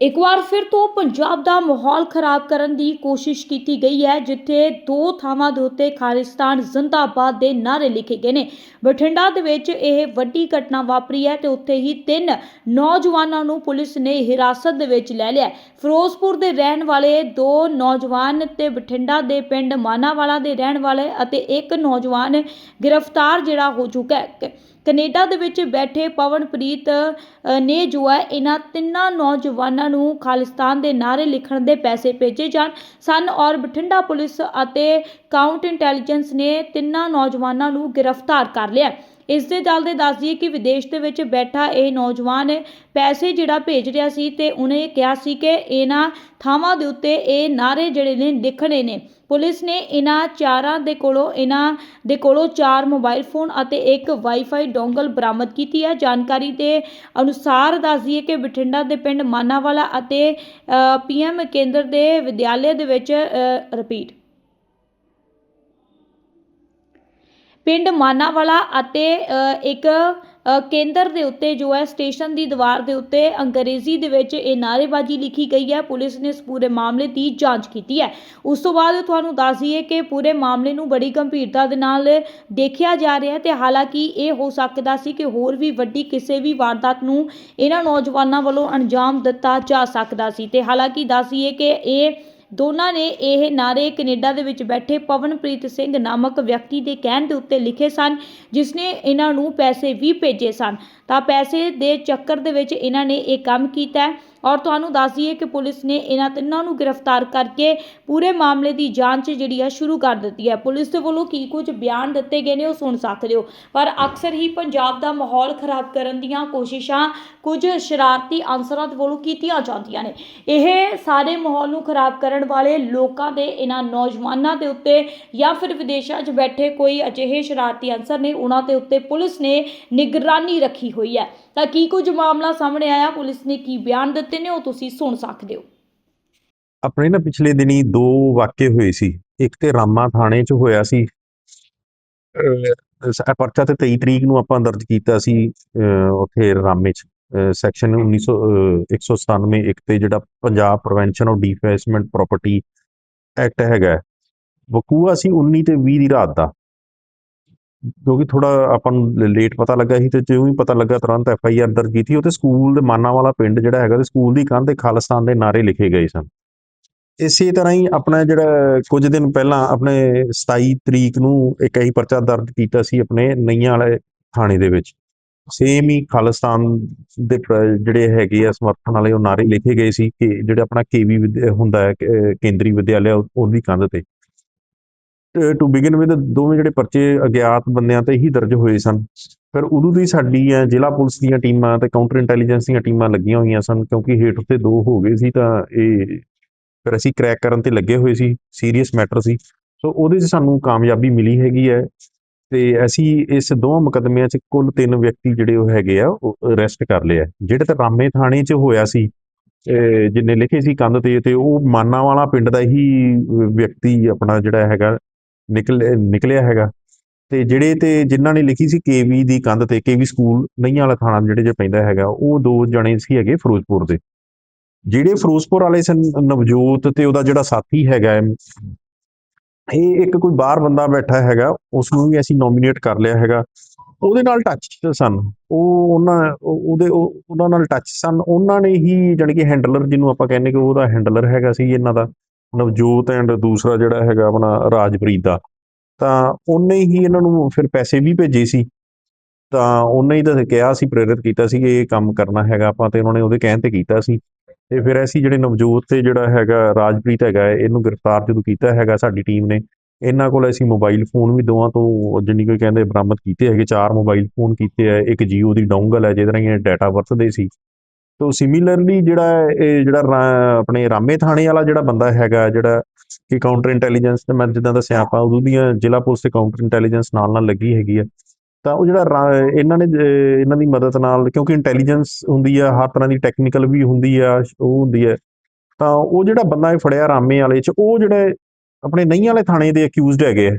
ਇੱਕ ਵਾਰ ਫਿਰ ਤੋਂ ਪੰਜਾਬ ਦਾ ਮਾਹੌਲ ਖਰਾਬ ਕਰਨ ਦੀ ਕੋਸ਼ਿਸ਼ ਕੀਤੀ ਗਈ ਹੈ, ਜਿੱਥੇ ਦੋ ਥਾਵਾਂ ਦੇ ਉੱਤੇ ਖਾਲਿਸਤਾਨ ਜ਼ਿੰਦਾਬਾਦ ਦੇ ਨਾਅਰੇ ਲਿਖੇ ਗਏ ਨੇ। ਬਠਿੰਡਾ ਦੇ ਵਿੱਚ ਇਹ ਵੱਡੀ ਘਟਨਾ ਵਾਪਰੀ ਹੈ ਤੇ ਉੱਥੇ ਹੀ ਤਿੰਨ ਨੌਜਵਾਨਾਂ ਨੂੰ ਪੁਲਿਸ ਨੇ ਹਿਰਾਸਤ ਦੇ ਵਿੱਚ ਲੈ ਲਿਆ ਫਿਰੋਜ਼ਪੁਰ ਦੇ ਰਹਿਣ ਵਾਲੇ ਦੋ ਨੌਜਵਾਨ ਤੇ ਬਠਿੰਡਾ ਦੇ ਪਿੰਡ ਮਾਨਾਵਾਲਾ ਦੇ ਰਹਿਣ ਵਾਲੇ ਅਤੇ ਇੱਕ ਨੌਜਵਾਨ ਗ੍ਰਿਫਤਾਰ ਜਿਹੜਾ ਹੋ ਚੁੱਕਾ ਹੈ। ਕੈਨੇਡਾ ਦੇ ਵਿੱਚ ਬੈਠੇ ਪਵਨਪ੍ਰੀਤ ਨੇ ਜੋ ਹੈ, ਇਹਨਾਂ ਤਿੰਨਾਂ ਨੌਜਵਾਨਾਂ ਨੂੰ ਖਾਲਿਸਤਾਨ ਦੇ ਨਾਅਰੇ ਲਿਖਣ ਦੇ ਪੈਸੇ ਭੇਜੇ ਜਾਣ। ਸਨ ਔਰ ਬਠਿੰਡਾ ਪੁਲਿਸ ਅਤੇ ਕਾਊਂਟ ਇੰਟੈਲੀਜੈਂਸ ਨੇ ਤਿੰਨਾਂ ਨੌਜਵਾਨਾਂ ਨੂੰ ਗ੍ਰਿਫਤਾਰ ਕਰ ਲਿਆ। ਇਸ ਦੇ ਚੱਲਦੇ ਦੱਸ ਦਈਏ ਕਿ ਵਿਦੇਸ਼ ਦੇ ਵਿੱਚ ਬੈਠਾ ਇਹ ਨੌਜਵਾਨ ਪੈਸੇ ਜਿਹੜਾ ਭੇਜ ਰਿਹਾ ਸੀ ਤੇ ਉਹਨੇ ਕਿਹਾ ਸੀ ਕਿ ਇਹਨਾਂ ਥਾਵਾਂ ਦੇ ਉੱਤੇ ਇਹ ਨਾਅਰੇ ਜਿਹੜੇ ਨੇ ਲਿਖਣੇ ਨੇ। ਪੁਲਿਸ ਨੇ ਇਹਨਾਂ ਚਾਰਾਂ ਦੇ ਕੋਲੋਂ ਇਹਨਾਂ ਦੇ ਕੋਲੋਂ ਚਾਰ ਮੋਬਾਈਲ ਫੋਨ ਅਤੇ ਇੱਕ ਵਾਈਫਾਈ ਡੋਂਗਲ ਬਰਾਮਦ ਕੀਤੀ ਹੈ। ਜਾਣਕਾਰੀ ਦੇ ਅਨੁਸਾਰ ਦੱਸ ਦਈਏ ਕਿ ਬਠਿੰਡਾ ਦੇ ਪਿੰਡ ਮਾਨਾਵਾਲਾ ਅਤੇ ਪੀਐਮ ਕੇਂਦਰ ਦੇ ਵਿਦਿਆਲਿਆ ਦੇ ਵਿੱਚ ਰਿਪੀਟ ਪਿੰਡ ਮਾਨਾਵਾਲਾ ਅਤੇ ਇੱਕ ਕੇਂਦਰ ਦੇ ਉੱਤੇ ਜੋ ਹੈ, ਸਟੇਸ਼ਨ ਦੀ ਦੀਵਾਰ ਦੇ ਉੱਤੇ ਅੰਗਰੇਜ਼ੀ ਦੇ ਵਿੱਚ ਇਹ ਨਾਅਰੇਬਾਜ਼ੀ ਲਿਖੀ ਗਈ ਹੈ। ਪੁਲਿਸ ਨੇ ਇਸ ਪੂਰੇ ਮਾਮਲੇ ਦੀ ਜਾਂਚ ਕੀਤੀ ਹੈ। ਉਸ ਤੋਂ ਬਾਅਦ ਤੁਹਾਨੂੰ ਦੱਸ ਦਈਏ ਕਿ ਪੂਰੇ ਮਾਮਲੇ ਨੂੰ ਬੜੀ ਗੰਭੀਰਤਾ ਦੇ ਨਾਲ ਦੇਖਿਆ ਜਾ ਰਿਹਾ ਹੈ ਤੇ ਹਾਲਾਂਕਿ ਇਹ ਹੋ ਸਕਦਾ ਸੀ ਕਿ ਹੋਰ ਵੀ ਵੱਡੀ ਕਿਸੇ ਵੀ ਵਾਰਦਾਤ ਨੂੰ ਇਹਨਾਂ ਨੌਜਵਾਨਾਂ ਵੱਲੋਂ ਅੰਜਾਮ ਦਿੱਤਾ ਜਾ ਸਕਦਾ ਸੀ। ਤੇ ਹਾਲਾਂਕਿ ਦੱਸ ਦਈਏ ਕਿ ਇਹ ਦੋਨਾਂ ਨੇ ਇਹ ਨਾਅਰੇ ਕੈਨੇਡਾ ਦੇ ਵਿੱਚ ਬੈਠੇ ਪਵਨਪ੍ਰੀਤ ਸਿੰਘ ਨਾਮਕ ਵਿਅਕਤੀ ਦੇ ਕਹਿਣ ਦੇ ਉੱਤੇ ਲਿਖੇ ਸਨ, ਜਿਸ ਨੇ ਇਹਨਾਂ ਨੂੰ ਪੈਸੇ ਵੀ ਭੇਜੇ ਸਨ। ਤਾਂ ਪੈਸੇ ਦੇ ਚੱਕਰ ਦੇ ਵਿੱਚ ਇਹਨਾਂ ਨੇ ਇਹ ਕੰਮ ਕੀਤਾ। ਔਰ ਤੁਹਾਨੂੰ ਦੱਸ ਦਈਏ ਕਿ ਪੁਲਿਸ ਨੇ ਇਹਨਾਂ ਤਿੰਨਾਂ ਨੂੰ ਗ੍ਰਿਫਤਾਰ ਕਰਕੇ ਪੂਰੇ ਮਾਮਲੇ ਦੀ ਜਾਂਚ ਜਿਹੜੀ ਆ ਸ਼ੁਰੂ ਕਰ ਦਿੱਤੀ ਹੈ। ਪੁਲਿਸ ਦੇ ਵੱਲੋਂ ਕੀ ਕੁਝ ਬਿਆਨ ਦਿੱਤੇ ਗਏ ਨੇ ਉਹ ਸੁਣ ਸਕਦੇ ਹੋ ਪਰ ਅਕਸਰ ਹੀ ਪੰਜਾਬ ਦਾ ਮਾਹੌਲ ਖਰਾਬ ਕਰਨ ਦੀਆਂ ਕੋਸ਼ਿਸ਼ਾਂ ਕੁਝ ਸ਼ਰਾਰਤੀ ਅਨਸਰਾਂ ਦੇ ਵੱਲੋਂ ਕੀਤੀਆਂ ਜਾਂਦੀਆਂ ਨੇ। ਇਹ ਸਾਰੇ ਮਾਹੌਲ ਨੂੰ ਖਰਾਬ ਕਰਨ ਵਾਲੇ ਲੋਕਾਂ ਦੇ, ਇਹਨਾਂ ਨੌਜਵਾਨਾਂ ਦੇ ਉੱਤੇ ਜਾਂ ਫਿਰ ਵਿਦੇਸ਼ਾਂ 'ਚ ਬੈਠੇ ਕੋਈ ਅਜਿਹੇ ਸ਼ਰਾਰਤੀ ਅਨਸਰ ਨੇ, ਉਹਨਾਂ ਦੇ ਉੱਤੇ ਪੁਲਿਸ ਨੇ ਨਿਗਰਾਨੀ ਰੱਖੀ ਹੋਈ ਹੈ। ਤਾਂ ਕੀ ਕੁਝ ਮਾਮਲਾ ਸਾਹਮਣੇ ਆਇਆ? ਪੁਲਿਸ ਨੇ ਕੀ ਬਿਆਨ ਦਿੱਤੇ ਨੇ? ਉਹ ਤੁਸੀਂ ਸੁਣ ਸਕਦੇ ਹੋ। ਆਪਣੇ ਨਾ ਪਿਛਲੇ ਦਿਨੀ ਦੋ ਵਾਕਿਏ ਹੋਏ ਸੀ। ਇੱਕ ਤੇ ਰਾਮਾ ਥਾਣੇ 'ਚ ਹੋਇਆ ਸੀ। ਪਰਚਾ ਤੇ 23 ਤਰੀਕ ਨੂੰ ਆਪਾਂ ਦਰਜ ਕੀਤਾ ਸੀ, ਅਹ, ਉੱਥੇ ਰਾਮੇ 'ਚ। ਸੈਕਸ਼ਨ 1900 ਅਹ 197 ਇੱਕ ਤੇ ਜਿਹੜਾ Punjab prevention of defacement property act ਹੈਗਾ ਵਕੂਆ ਸੀ 19 ਤੇ 20 ਦੀ ਰਾਤ ਦਾ। ਕਿਉਂਕਿ ਥੋੜਾ ਆਪਾਂ ਨੂੰ ਲੇਟ ਪਤਾ ਲੱਗਾ ਸੀ ਤੇ ਜਿਉਂ ਹੀ ਪਤਾ ਲੱਗਾ ਤੁਰੰਤ ਐਫ ਆਈ ਆਰ ਦਰਜ ਕੀਤੀ ਉਹ ਸਕੂਲ ਦੇ ਮਾਨਾ ਵਾਲਾ ਪਿੰਡ ਜਿਹੜਾ ਹੈਗਾ ਤੇ ਸਕੂਲ ਦੀ ਕੰਧ ਤੇ ਖਾਲਿਸਤਾਨ ਦੇ ਨਾਰੇ ਲਿਖੇ ਗਏ ਸਨ। ਇਸੇ ਤਰ੍ਹਾਂ ਹੀ ਆਪਣਾ ਜਿਹੜਾ ਕੁਝ ਦਿਨ ਪਹਿਲਾਂ ਆਪਣੇ 27 ਤਰੀਕ ਨੂੰ ਇੱਕ ਇਹੀ ਪਰਚਾ ਦਰਜ ਕੀਤਾ ਸੀ ਆਪਣੇ ਨਈਆਂ ਵਾਲੇ ਥਾਣੇ ਦੇ ਵਿੱਚ। ਸੇਮ ਹੀ ਖਾਲਿਸਤਾਨ ਦੇ ਜਿਹੜੇ ਹੈਗੇ ਆ ਸਮਰਥਨ ਵਾਲੇ ਉਹ ਨਾਰੇ ਲਿਖੇ ਗਏ ਸੀ ਕਿ ਜਿਹੜਾ ਆਪਣਾ ਕੇਵੀ ਹੁੰਦਾ ਹੈ ਕੇਂਦਰੀ ਵਿਦਿਆਲਿਆ ਉਹਦੀ ਕੰਧ ਤੇ। ਟੂ ਬਿਗਨ ਵਿਦ ਦੋਵੇਂ ਜਿਹੜੇ ਪਰਚੇ ਅਗਿਆਤ ਬੰਦਿਆਂ ਤੇ ਹੀ ਦਰਜ ਹੋਏ ਸਨ। ਫਿਰ ਉਦੋਂ ਦੀ ਸਾਡੀ ਜ਼ਿਲ੍ਹਾ ਪੁਲਿਸ ਦੀਆਂ ਟੀਮਾਂ ਤੇ ਕਾਊਂਟਰ ਇੰਟੈਲੀਜੈਂਸ ਦੀਆਂ ਟੀਮਾਂ ਲੱਗੀਆਂ ਹੋਈਆਂ ਸਨ, ਕਿਉਂਕਿ ਹੇਠ ਉੱਤੇ ਦੋ ਹੋ ਗਏ ਸੀ ਤਾਂ ਇਹ ਫਿਰ ਅਸੀਂ ਕ੍ਰੈਕ ਕਰਨ ਤੇ ਲੱਗੇ ਹੋਏ ਸੀ ਸੀਰੀਅਸ ਮੈਟਰ ਸੀ। ਸੋ ਉਹਦੇ 'ਚ ਸਾਨੂੰ ਕਾਮਯਾਬੀ ਮਿਲੀ ਹੈਗੀ ਹੈ ਤੇ ਅਸੀਂ ਇਸ ਦੋਵਾਂ ਮੁਕੱਦਮਿਆਂ 'ਚ ਕੁੱਲ ਤਿੰਨ ਵਿਅਕਤੀ ਜਿਹੜੇ ਉਹ ਹੈਗੇ ਆ, ਉਹ ਅਰੈਸਟ ਕਰ ਲਿਆ। ਜਿਹੜੇ ਤਾਂ ਰਾਮੇ ਥਾਣੇ 'ਚ ਹੋਇਆ ਸੀ, ਅਹ ਜਿੰਨੇ ਲਿਖੇ ਸੀ ਕੰਧ ਤੇ ਤੇ ਉਹ ਮਾਨਾ ਵਾਲਾ ਪਿੰਡ ਦਾ ਹੀ ਵਿਅਕਤੀ ਆਪਣਾ ਜਿਹੜਾ ਹੈਗਾ ਨਿਕਲ, ਨਿਕਲਿਆ ਹੈਗਾ। ਤੇ ਜਿਹੜੇ ਤੇ ਜਿਨ੍ਹਾਂ ਨੇ ਲਿਖੀ ਸੀ ਕੇਵੀ ਦੀ ਕੰਧ ਤੇ ਕੇਵੀ ਸਕੂਲ ਨਈਆਂ ਵਾਲਾ ਥਾਣਾ ਜਿਹੜੇ ਜੇ ਪੈਂਦਾ ਹੈਗਾ, ਉਹ ਦੋ ਜਣੇ ਸੀ ਹੈਗੇ ਫਿਰੋਜ਼ਪੁਰ ਦੇ। ਜਿਹੜੇ ਫਿਰੋਜ਼ਪੁਰ ਵਾਲੇ ਸਨ, ਨਵਜੋਤ ਤੇ ਉਹਦਾ ਜਿਹੜਾ ਸਾਥੀ ਹੈਗਾ ਇਹ ਇੱਕ ਕੋਈ ਬਾਹਰ ਬੰਦਾ ਬੈਠਾ ਹੈਗਾ ਉਸ ਨੂੰ ਵੀ ਅਸੀਂ ਨੋਮੀਨੇਟ ਕਰ ਲਿਆ ਹੈਗਾ। ਉਹਦੇ ਨਾਲ ਟੱਚ ਸਨ। ਉਹ ਉਹਨਾਂ ਉਹ- ਉਹਦੇ ਉਹਨਾਂ ਨਾਲ ਟੱਚ ਸਨ। ਉਹਨਾਂ ਨੇ ਹੀ ਜਾਣੀ ਕਿ ਹੈਂਡਲਰ ਜਿਹਨੂੰ ਆਪਾਂ ਕਹਿੰਦੇ ਕਿ ਉਹਦਾ ਹੈਂਡਲਰ ਹੈਗਾ ਸੀ ਇਹਨਾਂ ਦਾ। ਨਵਜੋਤ ਐਂਡ ਦੂਸਰਾ ਜਿਹੜਾ ਹੈਗਾ ਆਪਣਾ ਰਾਜਪ੍ਰੀਤ ਦਾ, ਤਾਂ ਉਹਨੇ ਹੀ ਇਹਨਾਂ ਨੂੰ ਫਿਰ ਪੈਸੇ ਵੀ ਭੇਜੇ ਸੀ। ਤਾਂ ਉਹਨੇ ਹੀ ਤਾਂ ਕਿਹਾ ਸੀ, ਪ੍ਰੇਰਿਤ ਕੀਤਾ ਸੀ ਕਿ ਇਹ ਕੰਮ ਕਰਨਾ ਹੈਗਾ ਆਪਾਂ ਤੇ ਉਹਨਾਂ ਨੇ ਉਹਦੇ ਕਹਿਣ ਤੇ ਕੀਤਾ ਸੀ। ਤੇ ਫਿਰ ਅਸੀਂ ਜਿਹੜੇ ਨਵਜੋਤ ਤੇ ਜਿਹੜਾ ਹੈਗਾ ਰਾਜਪ੍ਰੀਤ ਹੈਗਾ, ਇਹਨੂੰ ਗ੍ਰਿਫਤਾਰ ਜਦੋਂ ਕੀਤਾ ਹੈਗਾ ਸਾਡੀ ਟੀਮ ਨੇ, ਇਹਨਾਂ ਕੋਲ ਅਸੀਂ ਮੋਬਾਈਲ ਫੋਨ ਵੀ ਦੋਵਾਂ ਤੋਂ ਜਿੰਨੀ ਕੋਈ ਕਹਿੰਦੇ ਬਰਾਮਦ ਕੀਤੇ ਹੈਗੇ, ਚਾਰ ਮੋਬਾਈਲ ਫੋਨ ਕੀਤੇ ਆ, ਇੱਕ ਜੀਓ ਦੀ ਡੋਂਗਲ ਹੈ ਜਿਹਦੇ ਨਾਲ ਇਹ ਡਾਟਾ ਵਰਤਦੇ ਸੀ। ਤੋ ਸਿਮਿਲਰਲੀ ਜਿਹੜਾ ਇਹ ਜਿਹੜਾ ਰਾ- ਆਪਣੇ ਰਾਮੇ ਥਾਣੇ ਵਾਲਾ ਜਿਹੜਾ ਬੰਦਾ ਹੈਗਾ, ਜਿਹੜਾ ਕਿ ਕਾਊਂਟਰ ਇੰਟੈਲੀਜੈਂਸ ਤੇ ਮੈਂ ਜਿੱਦਾਂ ਦੱਸਿਆ, ਆਪਾਂ ਉਦੋਂ ਦੀਆਂ ਜ਼ਿਲ੍ਹਾ ਪੁਲਿਸ ਤੇ ਕਾਊਂਟਰ ਇੰਟੈਲੀਜੈਂਸ ਨਾਲ ਨਾਲ ਲੱਗੀ ਹੈਗੀ ਆ। ਤਾਂ ਉਹ ਜਿਹੜਾ ਰਾ- ਇਹਨਾਂ ਨੇ ਇਹਨਾਂ ਦੀ ਮਦਦ ਨਾਲ, ਕਿਉਂਕਿ ਇੰਟੈਲੀਜੈਂਸ ਹੁੰਦੀ ਆ, ਹਰ ਤਰ੍ਹਾਂ ਦੀ ਟੈਕਨੀਕਲ ਵੀ ਹੁੰਦੀ ਆ, ਉਹ ਹੁੰਦੀ ਹੈ ਤਾਂ ਉਹ ਜਿਹੜਾ ਬੰਦਾ ਇਹ ਫੜਿਆ ਰਾਮੇ ਵਾਲੇ ਚ, ਉਹ ਜਿਹੜੇ ਆਪਣੇ ਨਹੀਂ ਵਾਲੇ ਥਾਣੇ ਦੇ ਅਕਿਊਜ਼ਡ ਹੈਗੇ ਆ।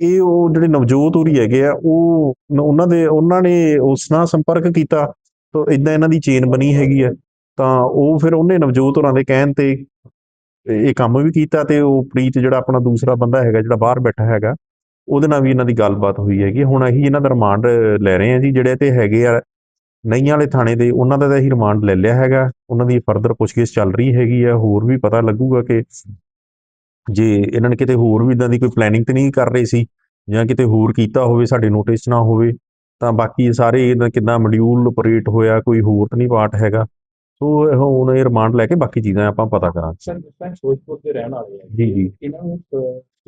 ਇਹ ਉਹ ਜਿਹੜੇ ਨਵਜੋਤ ਹੋਰੀ ਹੈਗੇ ਆ, ਉਹ, ਉਹਨਾਂ ਦੇ, ਉਹਨਾਂ ਨੇ ਉਸ ਨਾਲ ਸੰਪਰਕ ਕੀਤਾ। ਤਾਂ ਇਦਾਂ ਇਹਨਾਂ ਦੀ ਚੇਨ ਬਣੀ ਹੈਗੀ ਹੈ ਤਾਂ ਉਹ ਫਿਰ ਉਹਨੇ ਨਵਜੋਤ ਹੋਰਾਂ ਦੇ ਕਹਿਣ ਤੇ ਇਹ ਕੰਮ ਵੀ ਕੀਤਾ ਤੇ ਉਹ ਪ੍ਰੀਤ ਜਿਹੜਾ ਆਪਣਾ ਦੂਸਰਾ ਬੰਦਾ ਹੈਗਾ, ਜਿਹੜਾ ਬਾਹਰ ਬੈਠਾ ਹੈਗਾ, ਉਹਦੇ ਨਾਲ ਵੀ ਇਹਨਾਂ ਦੀ ਗੱਲਬਾਤ ਹੋਈ ਹੈਗੀ ਹੁਣ ਅਸੀਂ ਇਹਨਾਂ ਦਾ ਰਿਮਾਂਡ ਲੈ ਰਹੇ ਹਾਂ ਜੀ, ਜਿਹੜੇ ਤੇ ਹੈਗੇ ਆ ਨਹੀਂ ਵਾਲੇ ਥਾਣੇ ਦੇ, ਉਹਨਾਂ ਦਾ ਤਾਂ ਅਸੀਂ ਰਿਮਾਂਡ ਲੈ ਲਿਆ ਹੈਗਾ। ਉਹਨਾਂ ਦੀ ਫਰਦਰ ਪੁੱਛਗਿੱਛ ਚੱਲ ਰਹੀ ਹੈਗੀ ਆ, ਹੋਰ ਵੀ ਪਤਾ ਲੱਗੂਗਾ ਕਿ ਜੇ ਇਹਨਾਂ ਨੇ ਕਿਤੇ ਹੋਰ ਵੀ ਇਦਾਂ ਦੀ ਕੋਈ ਪਲੈਨਿੰਗ ਤੇ ਨਹੀਂ ਕਰ ਰਹੇ ਸੀ ਜਾਂ ਕਿਤੇ ਹੋਰ ਕੀਤਾ ਹੋਵੇ, ਸਾਡੇ ਨੋਟਿਸ ਨਾ ਹੋਵੇ ਤਾਂ ਬਾਕੀ ਸਾਰੇ ਇਹਨਾਂ ਕਿੱਦਾਂ ਮੋਡਿਊਲ ਆਪਰੇਟ ਹੋਇਆ ਕੋਈ ਹੋਰ ਤਾਂ ਨਹੀਂ ਪਾਰਟ ਹੈਗਾ। ਸੋ ਇਹ ਹੁਣ ਇਹ ਰਿਮਾਂਡ ਲੈ ਕੇ ਬਾਕੀ ਚੀਜ਼ਾਂ ਆਪਾਂ ਪਤਾ ਕਰਾਂਗੇ। ਸਰ ਜਿਸ ਤਰ੍ਹਾਂ ਫਿਰੋਜ਼ਪੁਰ ਦੇ ਰਹਿਣ ਵਾਲੇ ਆ ਜੀ ਜੀ। ਇਹਨਾਂ ਨੂੰ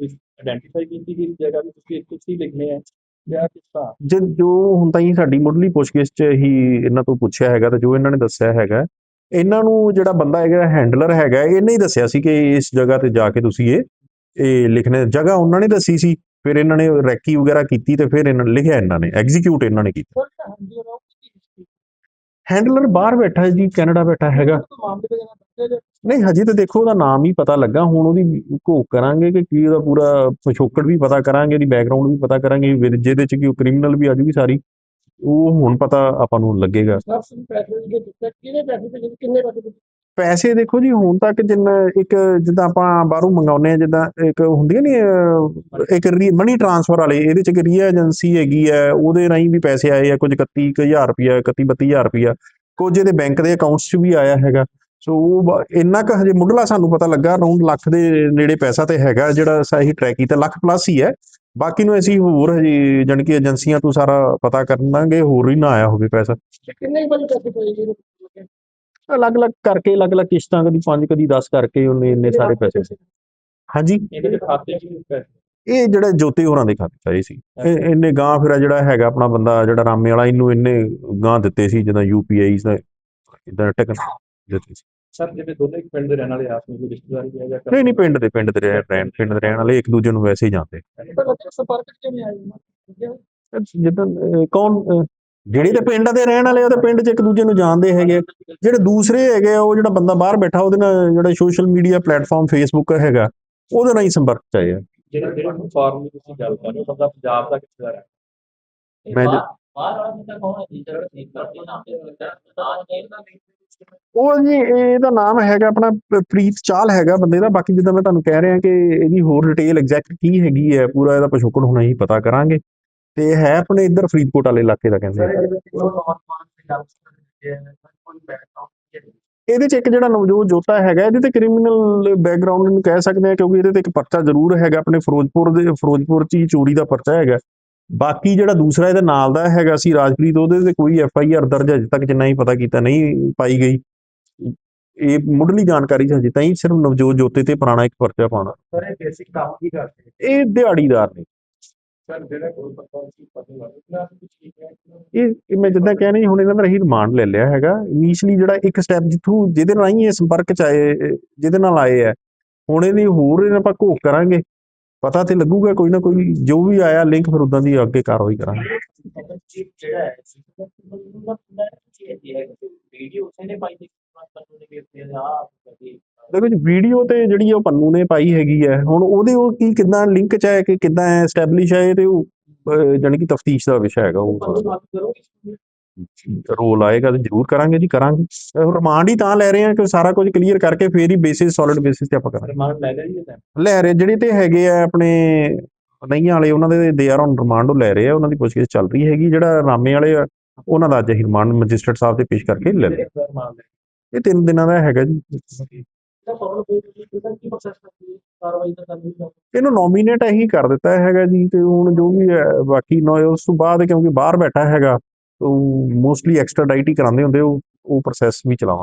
ਆਇਡੈਂਟੀਫਾਈ ਕੀਤੀ ਕਿ ਇਸ ਜਗ੍ਹਾ ਵੀ ਤੁਸੀਂ ਤੁਸੀਂ ਲਿਖਨੇ ਆ ਜਾਂ ਕਿਸ ਜੇ ਜੋ ਹੁਣ ਤਾਂ ਹੀ ਸਾਡੀ ਮੁੱਢਲੀ ਪੁੱਛਗਿੱਛ 'ਚ ਹੀ ਇਹਨਾਂ ਤੋਂ ਪੁੱਛਿਆ ਹੈਗਾ ਤੇ ਜੋ ਇਹਨਾਂ ਨੇ ਦੱਸਿਆ ਹੈਗਾ ਇਹਨਾਂ ਨੂੰ ਜਿਹੜਾ ਬੰਦਾ ਹੈਗਾ ਹੈਂਡਲਰ ਹੈਗਾ ਇਹਨੇ ਹੀ ਦੱਸਿਆ ਸੀ ਕਿ ਇਸ ਜਗ੍ਹਾ ਤੇ ਜਾ ਕੇ ਤੁਸੀਂ ਇਹ ਇਹ ਲਿਖਣੇ ਜਗ੍ਹਾ ਉਹਨਾਂ ਨੇ ਦੱਸੀ ਸੀ। ਫਿਰ ਇਹਨਾਂ ਨੇ ਰੈਕੀ ਵਗੈਰਾ ਕੀਤੀ ਤੇ ਫਿਰ ਇਹਨਾਂ ਨੇ ਲਿਖਿਆ ਇਹਨਾਂ ਨੇ ਐਗਜ਼ੀਕਿਊਟ ਇਹਨਾਂ ਨੇ ਕੀਤਾ। ਹੈਂਡਲਰ ਬਾਹਰ ਬੈਠਾ ਹੈ ਜੀ ਕੈਨੇਡਾ ਬੈਠਾ ਹੈਗਾ। ਦੇ ਨਹੀਂ ਹਜੇ ਤਾਂ ਦੇਖੋ ਉਹਦਾ ਨਾਮ ਹੀ ਪਤਾ ਲੱਗਾ ਹੁਣ ਉਹਦੀ ਘੋਖ ਕਰਾਂਗੇ ਕਿ ਕੀ ਉਹਦਾ ਪੂਰਾ ਪਿਛੋਕੜ ਵੀ ਪਤਾ ਕਰਾਂਗੇ ਉਹਦੀ ਬੈਕਗ੍ਰਾਉਂਡ ਵੀ ਪਤਾ ਕਰਾਂਗੇ ਵੀ ਜਿਹਦੇ ਚ ਕੀ ਉਹ ਕ੍ਰਿਮੀਨਲ ਵੀ ਆਜੂਗੀ ਸਾਰੀ ਉਹ ਹੁਣ ਪਤਾ ਆਪਾਂ ਨੂੰ ਲੱਗੇਗਾ। ਦੇ ਕਿਹਨੇ ਪੈਸੇ ਕਿੰਨੇ ਪੈਸੇ ਪੈਸੇ ਦੇਖੋ ਜੀ, ਹੁਣ ਤੱਕ ਜਿੰਨਾ ਇੱਕ ਜਿੱਦਾਂ ਆਪਾਂ ਬਾਹਰੋਂ ਮੰਗਾਉਂਦੇ ਆ ਜਿੱਦਾਂ ਇੱਕ ਹੁੰਦੀ ਨਹੀਂ ਇੱਕ ਮਨੀ ਟ੍ਰਾਂਸਫਰ ਵਾਲੇ, ਇਹਦੇ ਚ ਇੱਕ ਰੀਆ ਏਜੰਸੀ ਹੈਗੀ ਹੈ, ਉਹਦੇ ਰਾਹੀਂ ਵੀ ਪੈਸੇ ਆਏ ਆ, ਕੁਝ 31000 ਰੁਪਿਆ 31 32000 ਰੁਪਿਆ ਕੁਝ ਇਹਦੇ ਬੈਂਕ ਦੇ ਅਕਾਊਂਟਸ 'ਚ ਵੀ ਆਇਆ ਹੈਗਾ। ਸੋ ਉਹ ਇੰਨਾ ਕੁ ਹਜੇ ਮੁੱਢਲਾ ਸਾਨੂੰ ਪਤਾ ਲੱਗਾ ਅਰਾਊਂਡ ਲੱਖ ਦੇ ਨੇੜੇ ਪੈਸਾ ਤੇ ਹੈਗਾ, ਜਿਹੜਾ ਸਹੀ ਟਰੈਕ ਕੀਤਾ, ਲੱਖ ਪਲੱਸ ਹੀ ਹੈ। ਬਾਕੀ ਨੂੰ ਅਸੀਂ ਹੋਰ ਹਜੇ ਜਾਣੀ ਕਿ ਏਜੰਸੀਆਂ ਤੋਂ ਸਾਰਾ ਪਤਾ ਕਰਨਾਂਗੇ, ਹੋਰ ਹੀ ਨਾ ਆਇਆ ਹੋਵੇ ਪੈਸਾ। ਕਿੰਨੇ ਵਾਰੀ ਪੈਸੇ ਭੇਜੇ ਜੀ? ਅਲੱਗ-ਅਲੱਗ ਕਰਕੇ ਅਲੱਗ-ਅਲੱਗ ਕਿਸ਼ਤਾਂ ਕਦੀ 5 ਕਦੀ 10 ਕਰਕੇ ਉਹਨੇ ਇੰਨੇ ਸਾਰੇ ਪੈਸੇ ਹਾਂਜੀ? ਇਹਦੇ ਦੇ ਖਾਤੇ 'ਚ ਇਹ ਜਿਹੜਾ ਜੋਤੀ ਹੋਰਾਂ ਦੇ ਖਾਤੇ 'ਚ ਆਏ ਸੀ। ਇਹ ਇਹਨੇ ਗਾਂ ਫਿਰ ਜਿਹੜਾ ਹੈਗਾ ਆਪਣਾ ਬੰਦਾ ਜਿਹੜਾ ਰਾਮੇ ਵਾਲਾ ਇਹਨੂੰ ਇਹਨੇ ਗਾਂ ਦਿੱਤੇ ਸੀ ਜਿੱਦਾਂ ਯੂਪੀਆਈ ਦਾ ਇਦਾਂ ਦਿੱਤੇ ਸੀ। ਸਰ ਜਿਹੜੇ ਦੋਨੇ ਇੱਕ ਪਿੰਡ ਦੇ ਰਹਿਣ ਵਾਲੇ ਨੂੰ ਕੋਈ ਰਿਸ਼ਤੇਦਾਰੀ ਹੈ ਜਾਂ ਨਹੀਂ ਨਹੀਂ ਪਿੰਡ ਦੇ ਪਿੰਡ ਦੇ ਰਹਿ- ਰਹਿਣ ਪਿੰਡ ਦੇ ਰਹਿਣ ਵਾਲੇ ਇੱਕ ਦੂਜੇ ਨੂੰ ਵੈਸੇ ਹੀ ਜਾਣਦੇ। ਪਰ ਸੰਪਰਕ ਕਿਵੇਂ ਆਏ। ਜਿੱਦਾਂ ਕੌਣ ਜਿਹੜੇ ਤੇ ਪਿੰਡ ਦੇ ਰਹਿਣ ਵਾਲੇ ਉਹਦੇ ਪਿੰਡ 'ਚ ਇੱਕ ਦੂਜੇ ਨੂੰ ਜਾਣਦੇ ਹੈਗੇ ਜਿਹੜੇ ਦੂਸਰੇ ਹੈਗੇ ਆ, ਉਹ ਜਿਹੜਾ ਬੰਦਾ ਬਾਹਰ ਬੈਠਾ ਉਹਦੇ ਨਾਲ ਜਿਹੜਾ ਸੋਸ਼ਲ ਮੀਡੀਆ ਪਲੇਟਫਾਰਮ ਫੇਸਬੁੱਕ ਹੈਗਾ ਉਹਦੇ ਨਾਲ ਹੀ ਸੰਪਰਕ 'ਚ ਆਏ ਆ ਜਿਹੜਾ ਜਿਹੜੇ ਫਾਰਮ ਦੀ ਤੁਸੀਂ ਗੱਲ ਕਰ ਰਹੇ ਹੋ ਬੰਦਾ ਪੰਜਾਬ ਦਾ ਰਿਸ਼ਤੇਦਾਰ ਹੈ ਮੈਂ ਜੇ- ਬਾਹਰ ਵਾਲਾ ਬੰਦਾ ਕੌਣ ਹੈ ਜੀ? ਜਿਹੜਾ ਠੀਕ ਕਰਦੇ ਨਾਮ ਤੇ ਨਾਮ ਦੇ ਦਾ ਉਹ ਜੀ ਇਹਦਾ ਨਾਮ ਹੈਗਾ ਆਪਣਾ ਪ੍ਰੀਤ ਚਾਲ ਹੈਗਾ ਬੰਦੇ ਦਾ। ਬਾਕੀ ਜਿੱਦਾਂ ਮੈਂ ਤੁਹਾਨੂੰ ਕਹਿ ਰਿਹਾ ਕਿ ਇਹਦੀ ਹੋਰ ਡਿਟੇਲ ਐਗਜ਼ੈਕਟ ਕੀ ਹੈਗੀ ਹੈ ਪੂਰਾ ਇਹਦਾ ਪਿਛੋਕੜ ਹੁਣ ਅਸੀਂ ਪਤਾ ਕਰਾਂਗੇ। ਤੇ ਹੈ ਆਪਣੇ ਇੱਧਰ ਫਰੀਦਕੋਟ ਵਾਲੇ ਇਲਾਕੇ ਦਾ ਕਹਿੰਦੇ ਆ। ਇਹਦੇ ਚ ਇੱਕ ਜਿਹੜਾ ਨਵਜੋਤ ਜੋਤਾ ਹੈਗਾ ਇਹਦੇ ਤੇ ਕ੍ਰਿਮੀਨਲ ਬੈਕਗ੍ਰਾਉਂਡ ਨੂੰ ਕਹਿ ਸਕਦੇ ਆ ਕਿਉਂਕਿ ਇਹਦੇ ਤੇ ਇੱਕ ਪਰਚਾ ਜ਼ਰੂਰ ਹੈਗਾ ਆਪਣੇ ਫਿਰੋਜ਼ਪੁਰ ਦੇ ਫਿਰੋਜ਼ਪੁਰ ਚ ਹੀ ਚੋਰੀ ਦਾ ਪਰਚਾ ਹੈਗਾ। ਬਾਕੀ ਜਿਹੜਾ ਦੂਸਰਾ ਇਹਦੇ ਨਾਲ ਦਾ ਹੈਗਾ ਸੀ ਰਾਜਪ੍ਰੀਤ ਉਹਦੇ ਤੇ ਕੋਈ ਐਫ ਆਈ ਆਰ ਦਰਜ ਅਜੇ ਤੱਕ ਜਿੰਨਾ ਹੀ ਪਤਾ ਕੀਤਾ ਨਹੀਂ ਪਾਈ ਗਈ। ਇਹ ਮੁੱਢਲੀ ਜਾਣਕਾਰੀ 'ਚ ਹਜੇ ਤਾਈਂ ਸਿਰਫ ਨਵਜੋਤ ਜੋਤੇ ਤੇ ਪੁਰਾਣਾ ਇੱਕ ਪਰਚਾ ਪਾਉਣਾ। ਸਰ ਇਹ ਬੇਸਿਕ ਕੰਮ ਕੀ ਕਰਦੇ ਇਹ ਦਿਹਾੜੀਦਾਰ ਨੇ। ਇਹ ਇਹ ਮੈਂ ਜਿੱਦਾਂ ਕਹਿ ਰਹੀ ਹੁਣ ਇਹਨਾਂ ਦਾ ਅਸੀਂ ਰਿਮਾਂਡ ਲੈ ਲਿਆ ਹੈਗਾ। ਇਨੀਸ਼ੀਅਲੀ ਜਿਹੜਾ ਇੱਕ ਸਟੈਪ ਜਿੱਥੋਂ ਜਿਹਦੇ ਨਾਲ ਹੀ ਇਹ ਸੰਪਰਕ ਚ ਆਏ ਜਿਹਦੇ ਨਾਲ ਆਏ ਆ। ਹੁਣ ਇਹਦੀ ਹੋਰ ਇਹਨਾਂ ਆਪਾਂ ਘੋਖ ਕਰਾਂਗੇ। ਪਤਾ ਤੇ ਲੱਗੂਗਾ ਕੋਈ ਨਾ ਕੋਈ ਜੋ ਵੀ ਆਇਆ ਲਿੰਕ ਫਿਰ ਉਦਾਂ ਦੀ ਅੱਗੇ ਕਾਰਵਾਈ ਕਰਾਂਗੇ। ਵੀ ਆ ਦੇਖੋ ਜੀ ਵੀਡੀਓ ਤੇ ਜਿਹੜੀ ਉਹ ਪੰਨੂ ਨੇ ਪਾਈ ਹੈਗੀ ਹੈ ਹੁਣ ਉਹਦੇ ਉਹ ਕੀ ਕਿਦਾਂ ਲਿੰਕ ਚ ਹੈ ਕਿ ਕਿਦਾਂ ਐਸਟੈਬਲਿਸ਼ ਹੈ ਤੇ ਉਹ ਜਾਣੀ ਕਿ ਤਫਤੀਸ਼ ਦਾ ਵਿਸ਼ਾ ਹੈਗਾ ਉਹ? ਰੋਲ ਆਏਗਾ ਤੇ ਜ਼ਰੂਰ ਕਰਾਂਗੇ ਜੀ ਕਰਾਂਗੇ। ਰਿਮਾਂਡ ਹੀ ਤਾਂ ਲੈ ਰਹੇ ਆ ਕਿ ਸਾਰਾ ਕੁਝ ਕਲੀਅਰ ਕਰਕੇ ਫੇਰ ਹੀ ਬੇਸਿਸ ਸੋਲਿਡ ਬੇਸਿਸ ਤੇ ਆਪਾਂ ਕਰਾਂਗੇ। ਰਿਮਾਂਡ ਲੈ ਲਿਆ ਜੀ ਲੈ ਰਹੇ ਜਿਹੜੇ ਤੇ ਹੈਗੇ ਆ ਆਪਣੇ ਨਹੀਂ ਵਾਲੇ ਉਹਨਾਂ ਦੇ ਦੇ ਆਰ ਔਨ ਰਿਮਾਂਡ ਉਹ ਲੈ ਰਹੇ ਆ ਉਹਨਾਂ ਦੀ ਪੁੱਛਗਿੱਛ ਚੱਲ ਰਹੀ ਹੈਗੀ ਜਿਹੜਾ ਰਾਮੇ ਵਾਲੇ ਉਹਨਾਂ ਦਾ ਅੱਜ ਰਿਮਾਂਡ ਮੈਜਿਸਟਰੇਟ ਸਾਹਿਬ ਦੇ ਪੇਸ਼ ਕਰਕੇ ਲੈ ਲਿਆ ਇਹ ਤਿੰਨ ਦਿਨਾਂ ਦਾ ਹੈਗਾ ਜੀ। ਇਹਨੂੰ ਨੋਮੀਨੇਟ ਇਹੀ ਕਰ ਦਿੱਤਾ ਹੈਗਾ ਜੀ, ਤੇ ਹੁਣ ਜੋ ਵੀ ਹੈ, ਬਾਕੀ ਨੋ ਉਸ ਤੋਂ ਬਾਅਦ ਕਿਉਂਕਿ ਬਾਹਰ ਬੈਠਾ ਹੈਗਾ, ਉਹ ਮੋਸਟਲੀ ਐਕਸਟਰਾਡਾਈਟ ਹੀ ਕਰਾਉਂਦੇ ਹੁੰਦੇ, ਉਹ ਉਹ ਪ੍ਰੋਸੈਸ ਵੀ ਚਲਾਵਾਂਗੇ।